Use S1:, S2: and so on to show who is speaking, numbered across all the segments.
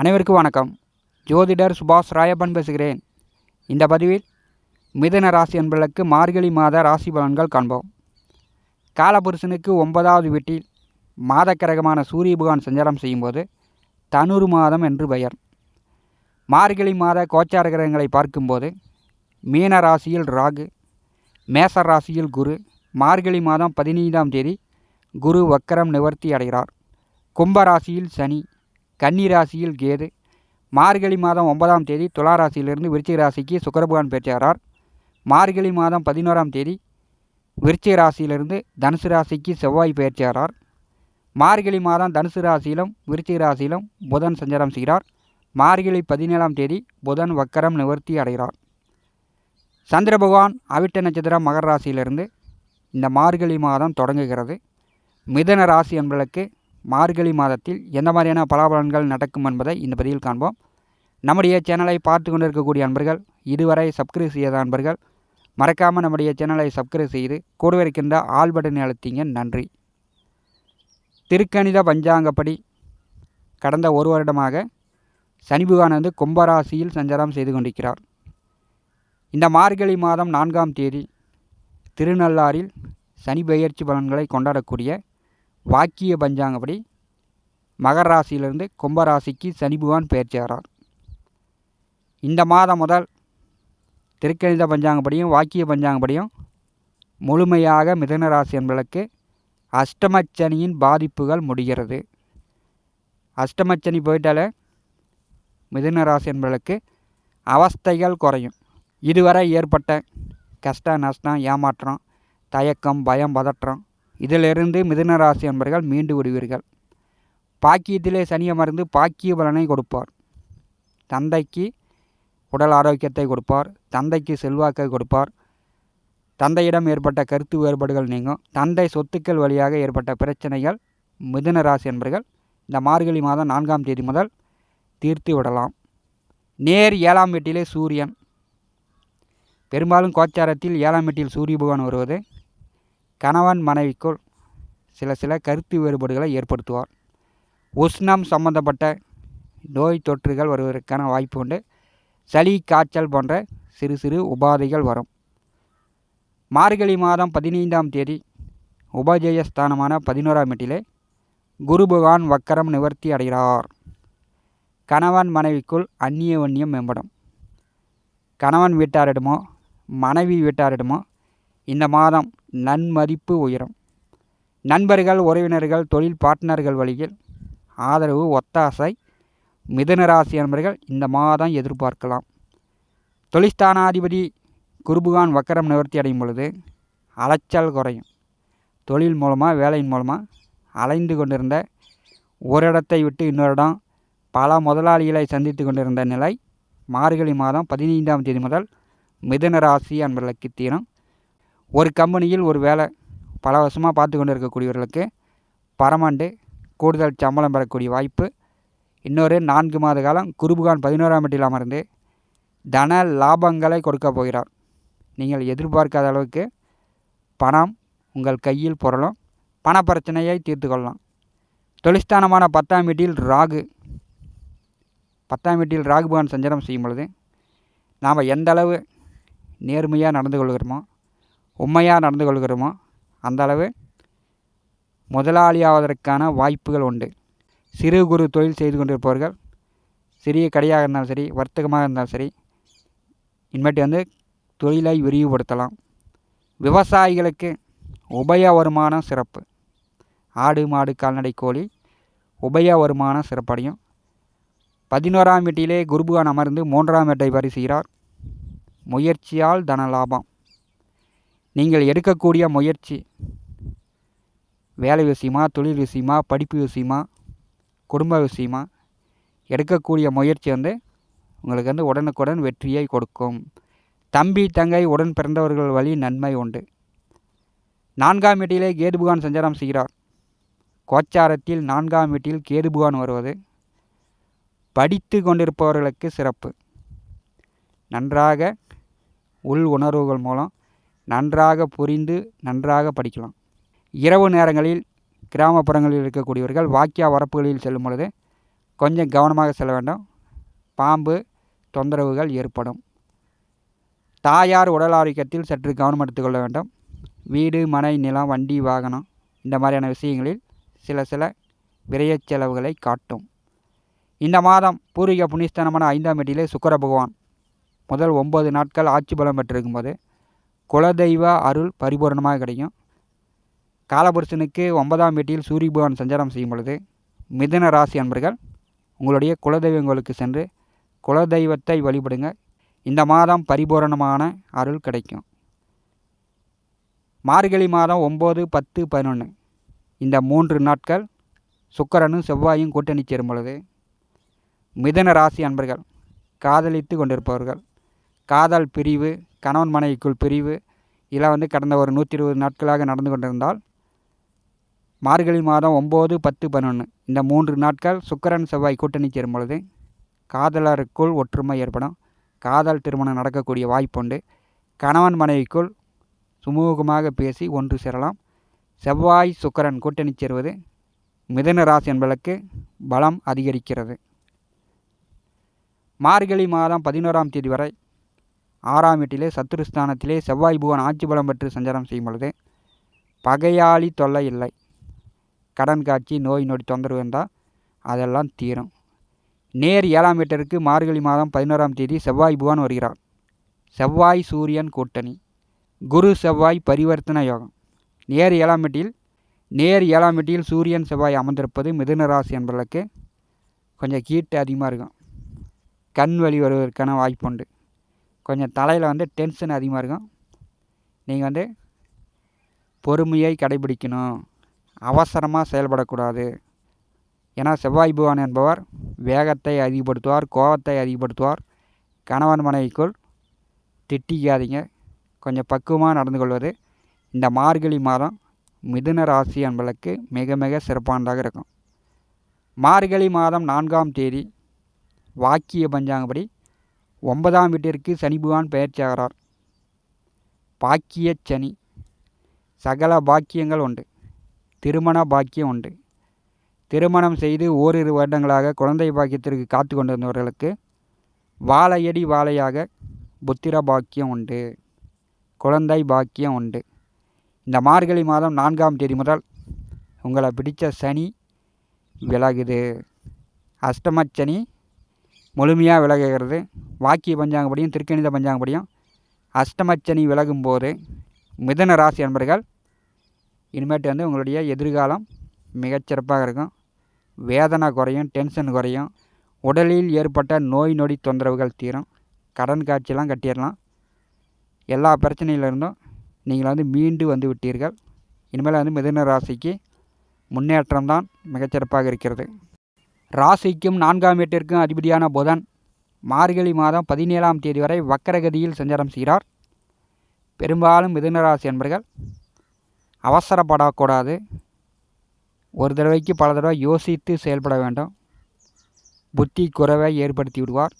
S1: அனைவருக்கும் வணக்கம். ஜோதிடர் சுபாஷ் ராயப்பன் பேசுகிறேன். இந்த பதிவில் மிதுன ராசி என்பதற்கு மார்கழி மாத ராசி பலன்கள் காண்போம். காலபுருஷனுக்கு ஒன்பதாவது வீட்டில் மாதக்கரகமான சூரிய பகவான் சஞ்சாரம் செய்யும்போது தனுரு மாதம் என்று பெயர். மார்கழி மாத கோச்சார கிரகங்களை பார்க்கும்போது மீன ராசியில் ராகு மேச ராசியில் குரு மார்கழி மாதம் பதினைந்தாம் தேதி குரு வக்கரம் நிவர்த்தி அடைகிறார். கும்ப ராசியில் சனி கன்னி ராசியில் கேது. மார்கழி மாதம் ஒன்பதாம் தேதி துலா ராசியிலிருந்து விருச்சிக ராசிக்கு சுக்கரபகவான் பெற்றாரார் மார்கழி மாதம் பதினோராம் தேதி விருச்சிக ராசியிலிருந்து தனுசு ராசிக்கு செவ்வாய் பெயர்ச்சியாரார் மார்கழி மாதம் தனுசு ராசியிலும் விருச்சிக ராசியிலும் புதன் சஞ்சாரம் செய்கிறார். மார்கழி பதினேழாம் தேதி புதன் வக்கரம் நிவர்த்தி அடைகிறார். சந்திர பகவான் அவிட்ட நட்சத்திரம் மகர ராசியிலிருந்து இந்த மார்கழி மாதம் தொடங்குகிறது. மிதன ராசி என்பதற்கு மார்கழி மாதத்தில் எந்த மாதிரியான பலாபலன்கள் நடக்கும் என்பதை இந்த பதிவில் காண்போம். நம்முடைய சேனலை பார்த்து கொண்டிருக்கக்கூடிய அன்பர்கள் இதுவரை சப்ஸ்கிரைப் செய்யாத அன்பர்கள் மறக்காமல் நம்முடைய சேனலை சப்ஸ்கிரைப் செய்து கூடவே இருக்கின்ற ஆல் பட்டனை அழுத்திங்க. நன்றி. திருக்கணித பஞ்சாங்கப்படி கடந்த ஒரு வருடமாக சனி வந்து கும்பராசியில் சஞ்சாரம் செய்து கொண்டிருக்கிறார். இந்த மார்கழி மாதம் நான்காம் தேதி திருநள்ளாறில் சனி பெயர்ச்சி பலன்களை கொண்டாடக்கூடிய வாக்கிய பஞ்சாங்கப்படி மகர ராசியிலிருந்து கும்பராசிக்கு சனி பகவான் பெயர்ச்சாரார் இந்த மாதம் முதல் திருக்கணித பஞ்சாங்கப்படியும் வாக்கிய பஞ்சாங்கப்படியும் முழுமையாக மிதன ராசி என்பதற்கு அஷ்டமச்சனியின் பாதிப்புகள் முடிகிறது. அஷ்டமச்சனி போயிட்டாலே மிதுன ராசி என்பதற்கு அவஸ்தைகள் குறையும். இதுவரை ஏற்பட்ட கஷ்ட நஷ்டம் ஏமாற்றம் தயக்கம் பயம் பதற்றம் இதிலிருந்து மிதுனராசி அன்பர்கள் என்பர்கள் மீண்டு விடுவீர்கள். பாக்கியத்திலே சனி அமர்ந்து பாக்கிய பலனை கொடுப்பார். தந்தைக்கு உடல் ஆரோக்கியத்தை கொடுப்பார். தந்தைக்கு செல்வாக்கை கொடுப்பார். தந்தையிடம் ஏற்பட்ட கருத்து வேறுபாடுகள் நீங்கும். தந்தை சொத்துக்கள் வழியாக ஏற்பட்ட பிரச்சனைகள் மிதுன ராசி என்பர்கள் இந்த மார்கழி மாதம் நான்காம் தேதி முதல் தீர்த்து விடலாம். நேர் ஏழாம் வீட்டிலே சூரியன். பெரும்பாலும் கோச்சாரத்தில் ஏழாம் வீட்டில் சூரிய பகவான் வருவது கணவன் மனைவிக்குள் சில சில கருத்து வேறுபாடுகளை ஏற்படுத்துவார். உஷ்ணம் சம்பந்தப்பட்ட நோய் தொற்றுகள் வருவதற்கான வாய்ப்பு உண்டு. சளி காய்ச்சல் போன்ற சிறு சிறு உபாதைகள் வரும். மார்கழி மாதம் பதினைந்தாம் தேதி உபஜயஸ்தானமான பதினோராம் வீட்டிலே குரு பகவான் வக்கரம் நிவர்த்தி அடைகிறார். கணவன் மனைவிக்குள் அந்நிய வன்னியம் மேம்படும். கணவன் வீட்டாரிடமோ மனைவி வீட்டாரிடமோ இந்த மாதம் நன்மதிப்பு உயரும். நண்பர்கள் உறவினர்கள் தொழில் பார்ட்னர்கள் வழியில் ஆதரவு ஒத்தாசை மிதுனராசி நண்பர்கள் இந்த மாதம் எதிர்பார்க்கலாம். தொழிற்ஸ்தானாதிபதி குருபுகான் வக்கரம் நிவர்த்தி அடையும் பொழுது அலைச்சல் குறையும். தொழில் மூலமாக வேலையின் மூலமாக அலைந்து கொண்டிருந்த ஒரு இடத்தை விட்டு இன்னொரு இடம் பல முதலாளிகளை சந்தித்து கொண்டிருந்த நிலை மார்கழி மாதம் பதினைந்தாம் தேதி முதல் மிதன ராசி அன்பர்களுக்கு தீரும். ஒரு கம்பெனியில் ஒரு வேலை பல வருஷமாக பார்த்து கொண்டு இருக்கக்கூடியவர்களுக்கு பரமாண்டு கூடுதல் சம்பளம் பெறக்கூடிய வாய்ப்பு. இன்னொரு நான்கு மாத காலம் குருபுகான் பதினோராம் வீட்டில் அமர்ந்து தன லாபங்களை கொடுக்க போகிறார். நீங்கள் எதிர்பார்க்காத அளவுக்கு பணம் உங்கள் கையில் புரளும் பண பிரச்சனையை தீர்த்து கொள்ளலாம். தொழிற்ஸ்தானமான பத்தாம் வீட்டில் ராகு பத்தாம் வீட்டில் ராகுபகவான் சஞ்சாரம் செய்யும் பொழுது நாம் எந்த அளவு நேர்மையாக நடந்து கொள்கிறோமோ உண்மையாக நடந்து கொள்கிறோமோ அந்த அளவு முதலாளியாவதற்கான வாய்ப்புகள் உண்டு. சிறு குறு தொழில் செய்து கொண்டிருப்பவர்கள் சிறிய கடையாக இருந்தாலும் சரி வர்த்தகமாக இருந்தாலும் சரி இனிமேட்டு வந்து தொழிலை விரிவுபடுத்தலாம். விவசாயிகளுக்கு உபய வருமானம் சிறப்பு. ஆடு மாடு கால்நடை கோழி உபய வருமானம் சிறப்படையும். பதினோராம் வீட்டிலே குருபுகான் அமர்ந்து மூன்றாம் வீட்டை பரிசுகிறார் முயற்சியால் தன லாபம் நீங்கள் எடுக்கக்கூடிய முயற்சி. வேலை விஷயமா தொழில் விஷயமா படிப்பு விஷயமா குடும்ப விஷயமா எடுக்கக்கூடிய முயற்சி வந்து உங்களுக்கு வந்து உடனுக்குடன் வெற்றியை கொடுக்கும். தம்பி தங்கை உடன் பிறந்தவர்கள் வழி நன்மை உண்டு. நான்காம் வீட்டிலே கேதுபுகான் சஞ்சாரம் செய்கிறார். கோச்சாரத்தில் நான்காம் வீட்டில் கேதுபுகான் வருவது படித்து கொண்டிருப்பவர்களுக்கு சிறப்பு. நன்றாக உள் உணர்வுகள் மூலம் நன்றாக புரிந்து நன்றாக படிக்கலாம். இரவு நேரங்களில் கிராமப்புறங்களில் இருக்கக்கூடியவர்கள் வாக்கியா வரப்புகளில் செல்லும் பொழுது கொஞ்சம் கவனமாக செல்ல வேண்டும். பாம்பு தொந்தரவுகள் ஏற்படும். தாயார் உடல் ஆரோக்கியத்தில் சற்று கவனம் எடுத்துக்கொள்ள வேண்டும். வீடு மனை நிலம் வண்டி வாகனம் இந்த மாதிரியான விஷயங்களில் சில சில விரயச் செலவுகளை காட்டும். இந்த மாதம் பூர்வீக புனிஸ்தனமான ஐந்தாம் வீட்டிலே சுக்கர பகவான் முதல் ஒம்பது நாட்கள் ஆட்சி பலம் பெற்றிருக்கும்போது குலதெய்வ அருள் பரிபூரணமாக கிடைக்கும். காலபுருஷனுக்கு ஒன்பதாம் வீட்டில் சூரிய பகவான் சஞ்சாரம் செய்யும் பொழுது மிதன ராசி அன்பர்கள் உங்களுடைய குலதெய்வங்களுக்கு சென்று குலதெய்வத்தை வழிபடுங்க. இந்த மாதம் பரிபூரணமான அருள் கிடைக்கும். மார்கழி மாதம் ஒம்பது பத்து பதினொன்று இந்த மூன்று நாட்கள் சுக்கரனும் செவ்வாயும் கூட்டணி சேரும் பொழுது மிதன ராசி அன்பர்கள் காதலித்து கொண்டிருப்பவர்கள் காதல் பிரிவு கணவன் மனைவிக்குள் பிரிவு. இதெல்லாம் வந்து கடந்த ஒரு நூற்றி இருபது நாட்களாக நடந்து கொண்டிருந்தால் மார்கழி மாதம் ஒம்பது பத்து பதினொன்று இந்த மூன்று நாட்கள் சுக்கரன் செவ்வாய் கூட்டணி சேரும் பொழுது காதலருக்குள் ஒற்றுமை ஏற்படும். காதல் திருமணம் நடக்கக்கூடிய வாய்ப்புண்டு கணவன் மனைவிக்குள் சுமூகமாக பேசி ஒன்று சேரலாம். செவ்வாய் சுக்கரன் கூட்டணி சேருவது மிதன ராசி என்பதற்கு பலம் அதிகரிக்கிறது. மார்கழி மாதம் பதினோராம் தேதி வரை ஆறாம் வீட்டிலே சத்துருஸ்தானத்திலே செவ்வாய் புவன் ஆட்சி பலம் பெற்று சஞ்சாரம் செய்யும் பொழுது பகையாளி தொல்லை இல்லை. கடன் காட்சி நோய் நொடி தொந்தரவு இருந்தால் அதெல்லாம் தீரும். நேர் ஏழாம் வீட்டிற்கு மார்கழி மாதம் பதினோராம் தேதி செவ்வாய் புவன் வருகிறார். செவ்வாய் சூரியன் கூட்டணி. குரு செவ்வாய் பரிவர்த்தன யோகம். நேர் ஏழாம் வீட்டில் நேர் ஏழாம் வீட்டில் சூரியன் செவ்வாய் அமர்ந்திருப்பது மிதுன ராசி என்பதற்கு கொஞ்சம் கீட்டு அதிகமாக இருக்கும். கண் வலி வருவதற்கான வாய்ப்புண்டு. கொஞ்சம் தலையில் வந்து டென்ஷன் அதிகமாக இருக்கும். நீங்கள் வந்து பொறுமையை கடைபிடிக்கணும். அவசரமாக செயல்படக்கூடாது. ஏன்னா செவ்வாய் பகவான் என்பவர் வேகத்தை அதிகப்படுத்துவார் கோபத்தை அதிகப்படுத்துவார். கணவன் மனைவிக்குள் திட்டிக்காதீங்க. கொஞ்சம் பக்குவமாக நடந்து கொள்வது இந்த மார்கழி மாதம் மிதுன ராசி என்பதற்கு மிக மிக சிறப்பானதாக இருக்கும். மார்கழி மாதம் நான்காம் தேதி வாக்கிய பஞ்சாங்கப்படி ஒன்பதாம் வீட்டிற்கு சனி பகவான் பெயர்ச்சியாகிறார் பாக்கிய சனி. சகல பாக்கியங்கள் உண்டு. திருமண பாக்கியம் உண்டு. திருமணம் செய்து ஓரிரு வருடங்களாக குழந்தை பாக்கியத்திற்கு காத்து கொண்டிருந்தவர்களுக்கு வாழையடி வாழையாக புத்திர பாக்கியம் உண்டு. குழந்தை பாக்கியம் உண்டு. இந்த மார்கழி மாதம் நான்காம் தேதி முதல் உங்களை பிடித்த சனி விலகுது. அஷ்டமச்சனி முழுமையாக விலகுகிறது. வாக்கிய பஞ்சாங்கப்படியும் திருக்கணித பஞ்சாங்கப்படியும் அஷ்டமச்சனி விலகும் போது மிதன ராசி அன்பர்கள் இனிமேட்டு வந்து உங்களுடைய எதிர்காலம் மிகச்சிறப்பாக இருக்கும். வேதனை குறையும் டென்ஷன் குறையும். உடலில் ஏற்பட்ட நோய் நொடி தொந்தரவுகள் தீரும். கடன் காட்சியெலாம் கட்டிடலாம். எல்லா பிரச்சனையிலிருந்தும் நீங்கள் வந்து மீண்டு வந்து விட்டீர்கள். இனிமேல் வந்து மிதுன ராசிக்கு முன்னேற்றம் தான் மிகச்சிறப்பாக இருக்கிறது. ராசிக்கும் நான்காம் வீட்டிற்கும் அதிபதியான புதன் மார்கழி மாதம் பதினேழாம் தேதி வரை வக்கரகதியில் சஞ்சாரம் செய்கிறார். பெரும்பாலும் மிதுன ராசி என்பர்கள் அவசரப்படக்கூடாது. ஒரு தடவைக்கு பல தடவை யோசித்து செயல்பட வேண்டும். புத்தி குறைவை ஏற்படுத்தி விடுவார்.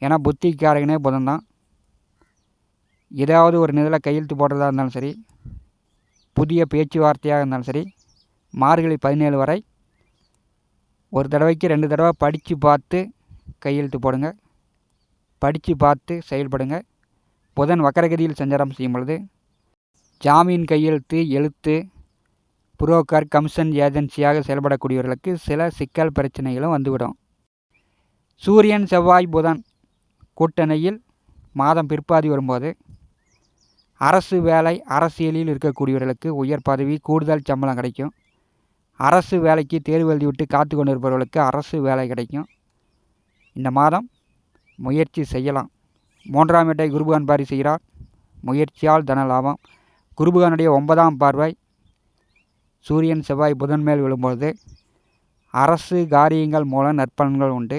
S1: ஏன்னா புத்திக்காரகனே புதன் தான். ஏதாவது ஒரு நிதில் கையெழுத்து போடுறதா இருந்தாலும் சரி புதிய பேச்சுவார்த்தையாக இருந்தாலும் சரி மார்கழி பதினேழு வரை ஒரு தடவைக்கு ரெண்டு தடவை படித்து பார்த்து கையெழுத்து போடுங்க. படித்து பார்த்து செயல்படுங்க. புதன் வக்கரகதியில் சஞ்சாரம் செய்யும் பொழுது ஜாமீன் கையெழுத்து எழுத்து புரோக்கர் கமிஷன் ஏஜென்சியாக செயல்படக்கூடியவர்களுக்கு சில சிக்கல் பிரச்சனைகளும் வந்துவிடும். சூரியன் செவ்வாய் புதன் கூட்டணியில் மாதம் பிற்பாதி வரும்போது அரசு வேலை அரசியலில் இருக்கக்கூடியவர்களுக்கு உயர் பதவி கூடுதல் சம்பளம் கிடைக்கும். அரசு வேலைக்கு தேர்வு எழுதி விட்டு காத்து கொண்டு இருப்பவர்களுக்கு அரசு வேலை கிடைக்கும். இந்த மாதம் முயற்சி செய்யலாம். மூன்றாம் இடை குருபகான் பாரி செய்கிறார். முயற்சியால் தன லாபம். குருபகானுடைய ஒன்பதாம் பார்வை சூரியன் செவ்வாய் புதன் மேல் விழும்பொழுது அரசு காரியங்கள் மூலம் நற்பலன்கள் உண்டு.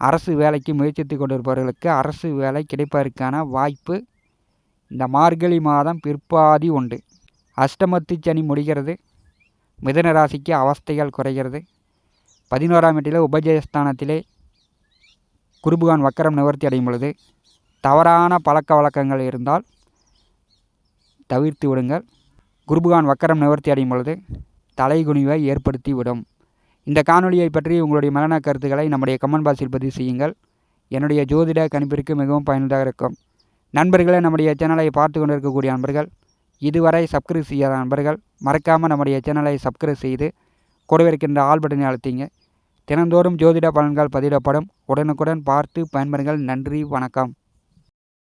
S1: அரசு வேலைக்கு முயற்சித்து கொண்டிருப்பவர்களுக்கு அரசு வேலை கிடைப்பதற்கான வாய்ப்பு இந்த மார்கழி மாதம் பிற்பாதி உண்டு. அஷ்டமத்து சனி முடிகிறது. மிதன ராசிக்கு அவஸ்தைகள் குறைகிறது. பதினோராம் வீட்டிலே உபஜயஸ்தானத்திலே குருபுகான் வக்கரம் நிவர்த்தி அடையும் பொழுது தவறான பழக்க வழக்கங்கள் இருந்தால் தவிர்த்து விடுங்கள். குருபுகான் வக்கரம் நிவர்த்தி அடையும் பொழுது தலைகுனிவை ஏற்படுத்தி விடும். இந்த காணொலியை பற்றி உங்களுடைய மரண கருத்துக்களை நம்முடைய கமெண்ட் பாக்ஸில் பதிவு செய்யுங்கள். என்னுடைய ஜோதிட கணிப்பிற்கு மிகவும் பயனுள்ளதாக இருக்கும். நண்பர்களே நம்முடைய சேனலை பார்த்து கொண்டிருக்கக்கூடிய நண்பர்கள் இதுவரை சப்ஸ்கிரைப் செய்யாத நண்பர்கள் மறக்காமல் நம்முடைய சேனலை சப்ஸ்கிரைப் செய்து கொடுவிருக்கின்ற இருக்கின்ற ஆல் பட்டனை அழுத்திங்க. தினந்தோறும் ஜோதிட பலன்கள் பதிவிடப்படும். உடனுக்குடன் பார்த்து பயன்பெறுங்கள். நன்றி வணக்கம்.